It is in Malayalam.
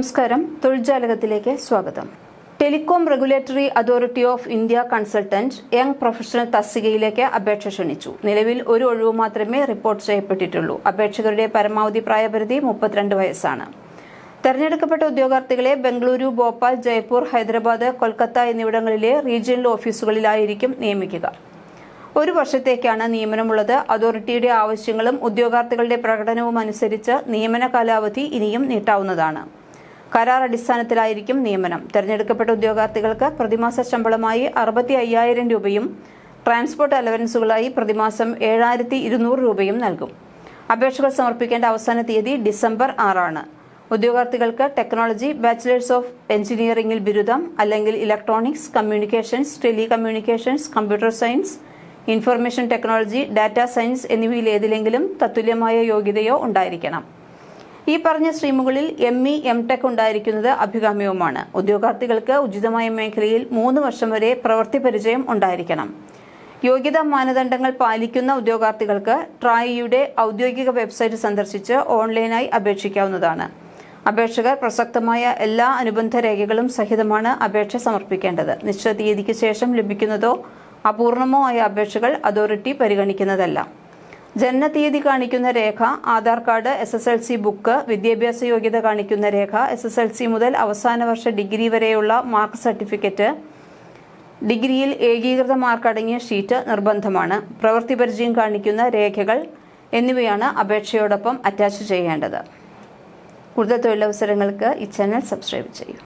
നമസ്കാരം. തൊഴിൽജാലകത്തിലേക്ക് സ്വാഗതം. Telecom regulatory authority of India consultant young professional തസ്തികയിലേക്ക് അപേക്ഷ ക്ഷണിച്ചു. നിലവിൽ ഒരു ഒഴിവ് മാത്രമേ റിപ്പോർട്ട് ചെയ്യപ്പെട്ടിട്ടുള്ളൂ. അപേക്ഷകരുടെ പരമാവധി പ്രായപരിധി മുപ്പത്തിരണ്ട് വയസ്സാണ്. തെരഞ്ഞെടുക്കപ്പെട്ട ഉദ്യോഗാർത്ഥികളെ ബംഗളൂരു ഭോപ്പാൽ ജയ്പൂർ ഹൈദരാബാദ് കൊൽക്കത്ത എന്നിവിടങ്ങളിലെ റീജിയണൽ ഓഫീസുകളിലായിരിക്കും നിയമിക്കുക. ഒരു വർഷത്തേക്കാണ് നിയമനമുള്ളത്. അതോറിറ്റിയുടെ ആവശ്യങ്ങളും ഉദ്യോഗാർത്ഥികളുടെ പ്രകടനവും അനുസരിച്ച് നിയമന കാലാവധി ഇനിയും നീട്ടാവുന്നതാണ്. കരാർ അടിസ്ഥാനത്തിലായിരിക്കും നിയമനം. തെരഞ്ഞെടുക്കപ്പെട്ട ഉദ്യോഗാർത്ഥികൾക്ക് പ്രതിമാസ ശമ്പളമായി അറുപത്തി അയ്യായിരം രൂപയും ട്രാൻസ്പോർട്ട് അലവൻസുകളായി പ്രതിമാസം ഏഴായിരത്തി ഇരുന്നൂറ് രൂപയും നൽകും. അപേക്ഷകൾ സമർപ്പിക്കേണ്ട അവസാന തീയതി ഡിസംബർ ആറാണ്. ഉദ്യോഗാർത്ഥികൾക്ക് ടെക്നോളജി ബാച്ചിലേഴ്സ് ഓഫ് എഞ്ചിനീയറിംഗിൽ ബിരുദം അല്ലെങ്കിൽ electronics communications tele communications computer science information technology data science എന്നിവയിൽ ഏതിലെങ്കിലും തത്തുല്യമായ യോഗ്യതയോ ഉണ്ടായിരിക്കണം. ഈ പറഞ്ഞ സ്ട്രീമുകളിൽ എം ഇ എം ടെക് ഉണ്ടായിരിക്കുന്നത് അഭികാമ്യവുമാണ്. ഉദ്യോഗാർത്ഥികൾക്ക് ഉചിതമായ മേഖലയിൽ മൂന്ന് വർഷം വരെ പ്രവൃത്തി പരിചയം ഉണ്ടായിരിക്കണം. യോഗ്യതാ മാനദണ്ഡങ്ങൾ പാലിക്കുന്ന ഉദ്യോഗാർത്ഥികൾക്ക് ട്രായിയുടെ ഔദ്യോഗിക വെബ്സൈറ്റ് സന്ദർശിച്ച് ഓൺലൈനായി അപേക്ഷിക്കാവുന്നതാണ്. അപേക്ഷകർ പ്രസക്തമായ എല്ലാ അനുബന്ധ രേഖകളും സഹിതമാണ് അപേക്ഷ സമർപ്പിക്കേണ്ടത്. നിശ്ചിത തീയതിക്ക് ശേഷം ലഭിക്കുന്നതോ അപൂർണമോ ആയ അപേക്ഷകൾ അതോറിറ്റി പരിഗണിക്കുന്നതല്ല. ജനനതീയതി കാണിക്കുന്ന രേഖ Aadhaar card S S L C book വിദ്യാഭ്യാസ യോഗ്യത കാണിക്കുന്ന രേഖ എസ് എസ് എൽ സി മുതൽ അവസാന വർഷ ഡിഗ്രി വരെയുള്ള മാർക്ക് സർട്ടിഫിക്കറ്റ് ഡിഗ്രിയിൽ ഏകീകൃത മാർക്ക് അടങ്ങിയ ഷീറ്റ് നിർബന്ധമാണ്. പ്രവൃത്തി പരിചയം കാണിക്കുന്ന രേഖകൾ എന്നിവയാണ് അപേക്ഷയോടൊപ്പം അറ്റാച്ച് ചെയ്യേണ്ടത്. കൂടുതൽ തൊഴിലവസരങ്ങൾക്ക് ഈ ചാനൽ സബ്സ്ക്രൈബ് ചെയ്യും